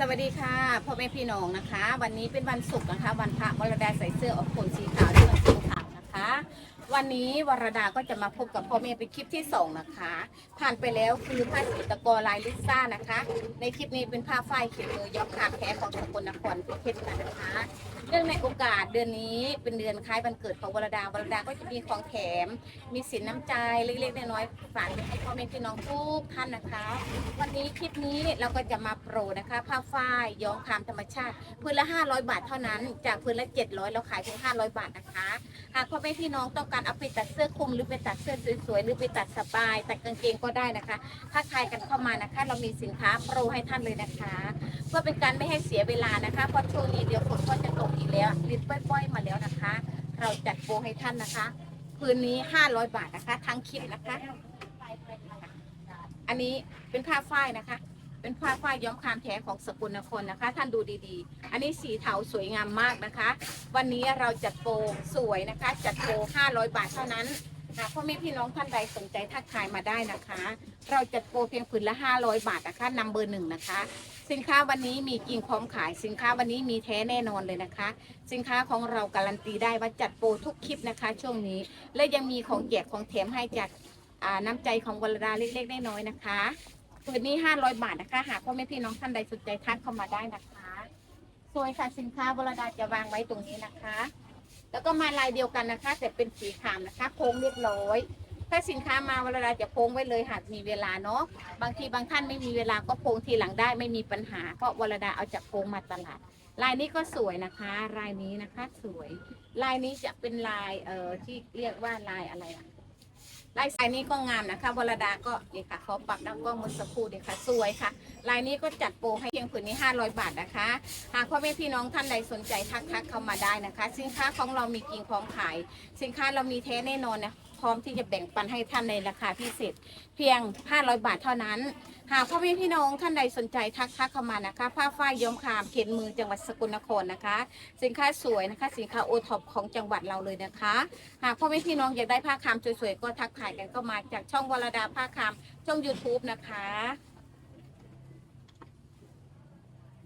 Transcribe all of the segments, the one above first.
สวัสดีค่ะพ่อแม่พี่น้องนะคะ วันนี้เป็นวันศุกร์นะคะ วันพระมรดาใส่เสื้อออกขนสีขาวด้วยสีขาวนะคะ วันนี้วรดาก็จะมาพบกับพ่อแม่เป็นคลิปที่สองนะคะ ผ่านไปแล้วคือผ้าสีตะกอลายลิซ่านะคะ ในคลิปนี้เป็นผ้าฝ้ายเขียนมือยอกขาแพ้ของสกลนครเพชรกันนะคะเนื่องในโอกาสเดือนนี้เป็นเดือนคล้ายวันเกิดของวรดาวรดาก็จะมีของแถม มีสินน้ำใจเล็กๆน้อยๆฝากไว้ให้พ่อแม่พี่น้องทุกท่านนะคะ วันนี้คลิปนี้เราก็จะมาโปรนะคะผ้าฝ้ายย้อมคามธรรมชาติพื้นละ 500 บาทเท่านั้น จากพื้นละ 700 เราขายเพียง500 บาทนะคะ หากพ่อแม่พี่น้องต้องการเอาไปตัดเสื้อคลุมหรือไปตัดเสื้อสวยๆหรือไปตัดสบายตัดกางเกงก็ได้นะคะถ้าใครกันเข้ามานะคะ เรามีสินค้าโปรให้ท่านเลยนะคะ เพื่อเป็นการไม่ให้เสียเวลานะคะเพราะช่วงนี้เดี๋ยวฝนก็จะตกอีกแล้วลิดป้อยๆมาแล้วนะคะ เราจัดโปรให้ท่านนะคะคืนนี้ 500 บาทนะคะ ทั้งคลิปนะคะ อันนี้เป็นผ้าฝ้ายนะคะ เป็นผ้าฝ้ายย้อมคามแท้ของสกุลนครนะคะ ท่านดูดีๆ อันนี้สีเทาสวยงามมากนะคะ วันนี้เราจัดโปรสวยนะคะ จัดโปร500 บาทเท่านั้นหากพ่อแม่พี่น้องท่านใดสนใจทักทายมาได้นะคะ เราจัดโปรเพียงผืนละ 500 บาทนะคะนำเบอร์หนึ่งนะคะ สินค้าวันนี้มีจริงพร้อมขาย สินค้าวันนี้มีแท้แน่นอนเลยนะคะ สินค้าของเราการันตีได้ว่าจัดโปรทุกคลิปนะคะ ช่วงนี้ และยังมีของแจกของแถมให้จากน้ำใจของวรดาเล็กๆน้อยๆนะคะ ปืนนี้500บาทนะคะหากพ่อแม่พี่น้องท่านใดสนใจทักเข้ามาได้นะคะสวยค่ะสินค้าวรดาจะวางไว้ตรงนี้นะคะ แล้วก็มาลายเดียวกันนะคะ แต่เป็นสีขาวนะคะ โค้งเรียบร้อย ถ้าสินค้ามาวรดาจะโพงไว้เลยหากมีเวลาเนาะบางทีบางท่านไม่มีเวลาก็โพงทีหลังได้ไม่มีปัญหาเพราะวรดาเอาจากโพงมาตลาดลายนี้ก็สวยนะคะ ลายนี้นะคะสวย ลายนี้จะเป็นลายเอ่อที่เรียกว่าลายอะไรอะ ลายสายนี้ก็งามนะคะวรดาก็นี่ค่ะขอปรับดังกล้องมือสักครู่ดีค่ะ สวยค่ะ ลายนี้ก็จัดโปรให้เพียงผืนนี้ 500 บาทนะคะ หากพ่อแม่พี่น้องท่านใดสนใจทักทักเข้ามาได้นะคะ สินค้าของเรามีจริงของขาย สินค้าเรามีแท้แน่นอนนะ พร้อมที่จะแบ่งปันให้ท่านในราคาพิเศษ เพียง 500 บาทเท่านั้น หากพ่อแม่พี่น้องท่านใดสนใจทักทักเข้ามานะคะ ผ้าฝ้ายย้อมคามเขตมือจังหวัดสกลนครนะคะ สินค้าสวยนะคะ สินค้าโอท็อปของจังหวัดเราเลยนะคะ หากพ่อแม่พี่น้องอยากได้ผ้าคามสวยๆก็ทักทายกันเข้ามาจากช่องวรดาผ้าคามช่อง YouTube นะคะ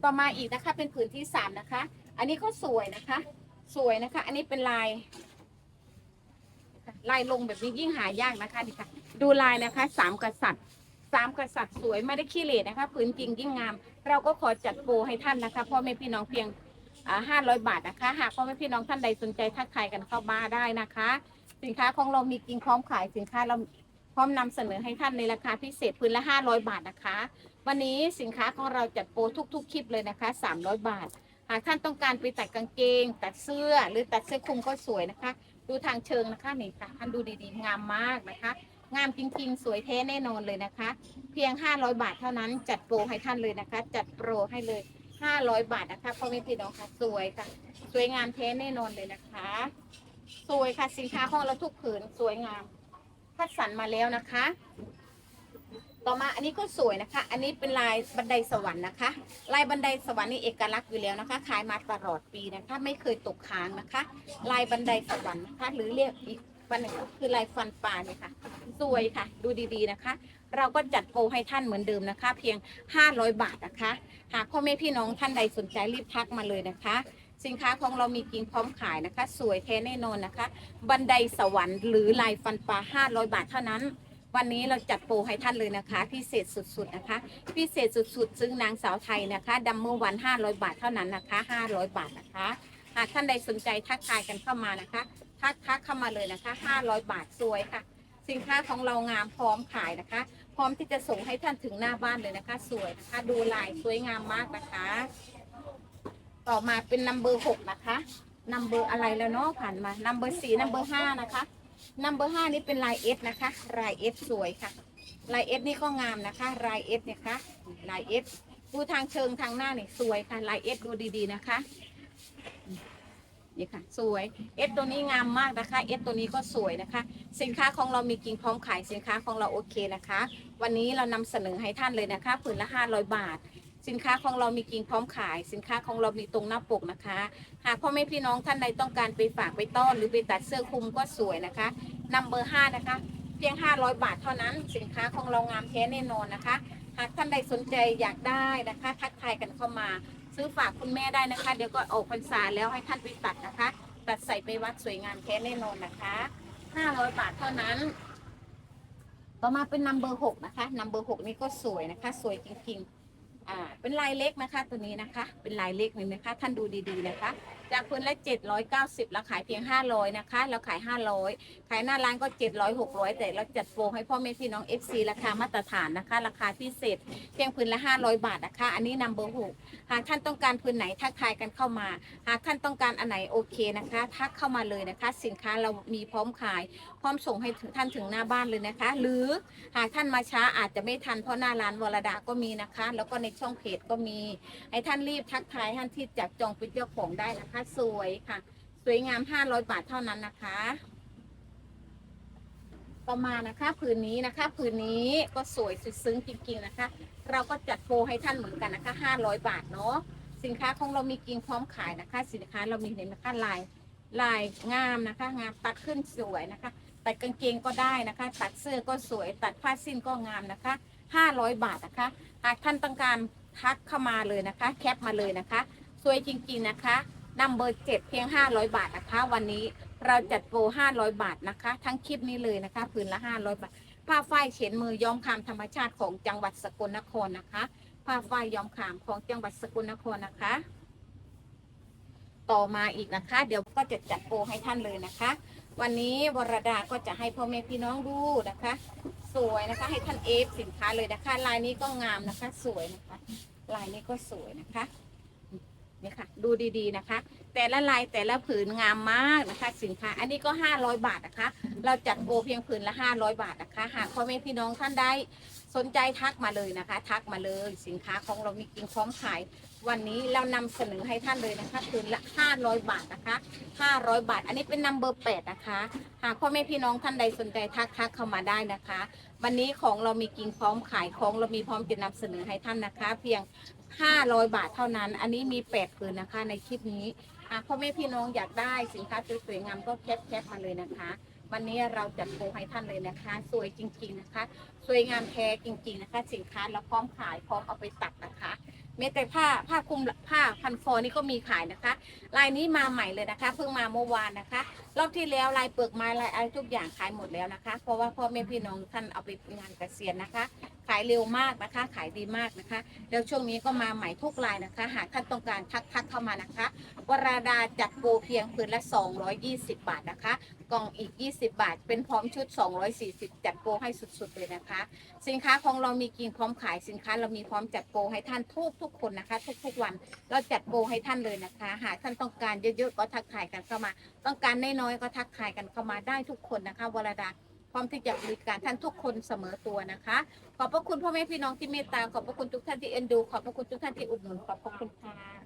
ต่อมาอีกนะคะเป็นผืนที่สามนะคะ อันนี้ก็สวยนะคะ สวยนะคะ อันนี้เป็นลาย ลายลงแบบนี้ยิ่งหายากนะคะดิค่ะ ดูลายนะคะสามกษัตริย์สามกษัตริย์สวยไม่ได้ขี้เหร่นะคะผืนจริงยิ่งงาม เราก็ขอจัดโปรให้ท่านนะคะพ่อแม่พี่น้องเพียงห้าร้อยบาทนะคะ หากพ่อแม่พี่น้องท่านใดสนใจทักทายกันเข้ามาได้นะคะ สินค้าของเรามีจริงพร้อมขายสินค้าเราพร้อมนำเสนอให้ท่านในราคาพิเศษพื้นละห้าร้อยบาทนะคะ วันนี้สินค้าของเราจัดโปรทุก ๆ คลิปเลยนะคะสามร้อยบาท หากท่านต้องการไปตัดกางเกง ตัดเสื้อหรือตัดเสื้อคลุมก็สวยนะคะ ดูทางเชิงนะคะนี่ค่ะท่านดูดีๆ งามมากนะคะ งามจริงๆ สวยแท้แน่นอนเลยนะคะ เพียง 500 บาทเท่านั้นจัดโปรให้ท่านเลยนะคะ จัดโปรให้เลย 500 บาทนะคะพ่อแม่พี่น้องค่ะสวยค่ะ สวยงามแท้แน่นอนเลยนะคะ สวยค่ะสินค้าของเราทุกผืนสวยงามคัดสรรมาแล้วนะคะ ต่อมาอันนี้ก็สวยนะคะ อันนี้เป็นลายบันไดสวรรค์นะคะ ลายบันไดสวรรค์นี่เอกลักษณ์อยู่แล้วนะคะ ขายมาตลอดปีนะคะ ไม่เคยตกค้างนะคะ ลายบันไดสวรรค์นะคะ หรือเรียกอีกวันหนึ่งก็คือลายฟันปลาเนี่ยค่ะ สวยค่ะ ดูดีๆนะคะ เราก็จัดโปรให้ท่านเหมือนเดิมนะคะ เพียง 500 บาทนะคะ หากพ่อแม่พี่น้องท่านใดสนใจรีบทักมาเลยนะคะสินค้าของเรามีจริงพร้อมขายนะคะ สวยแท้แน่นอนนะคะ บันไดสวรรค์หรือลายฟันปลา500 บาทเท่านั้น วันนี้เราจัดโปรให้ท่านเลยนะคะ พิเศษสุดๆนะคะ พิเศษสุดๆ ซึ่งนางสาวไทยนะคะดัมเมอร์วัน 500 บาทเท่านั้นนะคะ 500 บาทนะคะหากท่านใดสนใจทักทายกันเข้ามานะคะทักทักเข้ามาเลยนะคะ 500 บาทสวยค่ะ สินค้าของเรางามพร้อมขายนะคะ พร้อมที่จะส่งให้ท่านถึงหน้าบ้านเลยนะคะ สวยนะคะดูลายสวยงามมากนะคะ ต่อมาเป็นนัมเบอร์หกนะคะนัมเบอร์อะไรแล้วเนาะผ่านมานัมเบอร์สี่นัมเบอร์ห้านะคะ นัมเบอร์ห้านี่เป็นลายเอสนะคะ ลายเอสสวยค่ะ ลายเอสนี่ก็งามนะคะ ลายเอสเนี่ยค่ะลายเอสดูทางเชิงทางหน้าเนี่ยสวยค่ะ ลายเอสดูดีๆนะคะนี่ค่ะสวยเอสตัวนี้งามมากนะคะเอสตัวนี้ก็สวยนะคะ สินค้าของเรามีกิ่งพร้อมขายสินค้าของเราโอเคนะคะ วันนี้เรานำเสนอให้ท่านเลยนะคะผืนละ 500 บาท สินค้าของเรามีกิ่งพร้อมขาย สินค้าของเรามีตรงหน้าปกนะคะ หากพ่อแม่พี่น้องท่านใดต้องการไปฝากไปต้อน หรือไปตัดเสื้อคลุมก็สวยนะคะนัมเบอร์ห้านะคะ เพียง 500 บาทเท่านั้น สินค้าของเรางามแท้แน่นอนนะคะ หากท่านใดสนใจอยากได้นะคะ ทักทายกันเข้ามา ซื้อฝากคุณแม่ได้นะคะ เดี๋ยวก็ออกพรรษาแล้วให้ท่านไปตัดนะคะ ตัดใส่ไปวัดสวยงามแท้แน่นอนนะคะ500 บาทเท่านั้นต่อมาเป็นนัมเบอร์หกนะคะนัมเบอร์หกนี่ก็สวยนะคะ สวยจริงๆ อ่าเป็นลายเล็กนะคะ ตัวนี้นะคะ เป็นลายเล็กเลยนะคะ ท่านดูดีๆนะคะ จากพื้นละ 790แล้วขายเพียง 500 นะคะ เราขาย 500 ขายหน้าร้านก็ 700 600 แต่เราจัดโปรให้พ่อแม่พี่น้อง FC ราคามาตรฐานนะคะ ราคาพิเศษ เพียงพื้นละ 500 บาทนะคะ อันนี้นัมเบอร์หกหากท่านต้องการพื้นไหนทักทายกันเข้ามา หากท่านต้องการอันไหนโอเคนะคะ ทักเข้ามาเลยนะคะ สินค้าเรามีพร้อมขาย พร้อมส่งให้ท่านถึงหน้าบ้านเลยนะคะ หรือหากท่านมาช้าอาจจะไม่ทันเพราะหน้าร้านวรดาก็มีนะคะ แล้วก็ในช่องเพจก็มี ให้ท่านรีบทักทายท่านที่จับจองเป็นเจ้าของได้นะคะสวยค่ะ สวยงาม500บาทเท่านั้นนะคะ ต่อมานะคะผืนนี้นะคะผืนนี้ก็สวยสุดซึ้งจริงๆนะคะ เราก็จัดโปรให้ท่านเหมือนกันนะคะ500บาทเนาะสินค้าของเรามีกิ่งพร้อมขายนะคะ สินค้าเรามีเห็นนะคะลายลายงามนะคะ งามตัดขึ้นสวยนะคะ ตัดกางเกงก็ได้นะคะ ตัดเสื้อก็สวย ตัดผ้าสิ้นก็งามนะคะ 500 บาทนะคะ หากท่านต้องการทักเข้ามาเลยนะคะ แคปมาเลยนะคะ สวยจริงๆนะคะ นัมเบอร์เจ็ดเพียง 500 บาทนะคะ วันนี้เราจัดโปร500 บาทนะคะ ทั้งคลิปนี้เลยนะคะผืนละ 500 บาท ผ้าฝ้ายเฉียนมือย้อมคามธรรมชาติของจังหวัดสกลนครนะคะ ผ้าฝ้ายย้อมคามของจังหวัดสกลนครนะคะ ต่อมาอีกนะคะ เดี๋ยวก็จะจัดโปรให้ท่านเลยนะคะ วันนี้วรดาก็จะให้พ่อแม่พี่น้องดูนะคะ สวยนะคะ ให้ท่านเอฟสินค้าเลยนะคะ ลายนี้ก็งามนะคะ สวยนะคะ ลายนี้ก็สวยนะคะ นี่ค่ะ ดูดีๆนะคะ แต่ละลายแต่ละผืนงามมากนะคะ สินค้า อันนี้ก็ 500 บาทนะคะ เราจัดโปรเพียงผืนละ 500 บาทนะคะ หากพ่อแม่พี่น้องท่านได้สนใจทักมาเลยนะคะ ทักมาเลยสินค้าของเรามีกินพร้อมขาย วันนี้เรานำเสนอให้ท่านเลยนะคะผืนละ 500 บาทนะคะ 500 บาท อันนี้เป็นนัมเบอร์8นะคะ หากพ่อแม่พี่น้องท่านใดสนใจทักทักเข้ามาได้นะคะ วันนี้ของเรามีกินพร้อมขายของเรามีพร้อมจะนำเสนอให้ท่านนะคะ เพียง 500 บาทเท่านั้น อันนี้มี8ผืนนะคะในคลิปนี้หากพ่อแม่พี่น้องอยากได้สินค้าสวยๆงามก็แคปแคปมาเลยนะคะ วันนี้เราจัดโปรให้ท่านเลยนะคะ สวยจริง ๆนะคะ สวยงามแท้จริง ๆนะคะ สินค้าเราพร้อมขายพร้อมเอาไปตัดนะคะแม้แต่ผ้าผ้าคลุมผ้าพันคอนี่ก็มีขายนะคะ ลายนี้มาใหม่เลยนะคะ เพิ่งมาเมื่อวานนะคะ รอบที่แล้วลายเปลือกไม้ลายอะไรทุกอย่างขายหมดแล้วนะคะ เพราะว่าพ่อแม่พี่น้องท่านเอาไปงานเกษียณนะคะ ขายเร็วมากนะคะ ขายดีมากนะคะ แล้วช่วงนี้ก็มาใหม่ทุกลายนะคะ หากท่านต้องการทักทักเข้ามานะคะ วราดาจัดโปรเพียงผืนละ 220 บาทนะคะ กล่องอีก 20 บาท เป็นพร้อมชุด 240 จัดโปรให้สุดๆเลยนะคะ สินค้าของเรามีกินพร้อมขายสินค้า เรามีพร้อมจัดโปรให้ท่านทุกทุกคนนะคะ ทุกๆวันเราจัดโปรให้ท่านเลยนะคะ หากท่านต้องการเยอะๆก็ทักทายกันเข้ามา ต้องการน้อยๆก็ทักทายกันเข้ามาได้ทุกคนนะคะวราดา พร้อมที่จะบริการท่านทุกคนเสมอตัวนะคะ ขอบพระคุณพ่อแม่พี่น้องที่เมตตา ขอบพระคุณทุกท่านที่เอ็นดู ขอบพระคุณทุกท่านที่อุดหนุน ขอบพระคุณค่ะ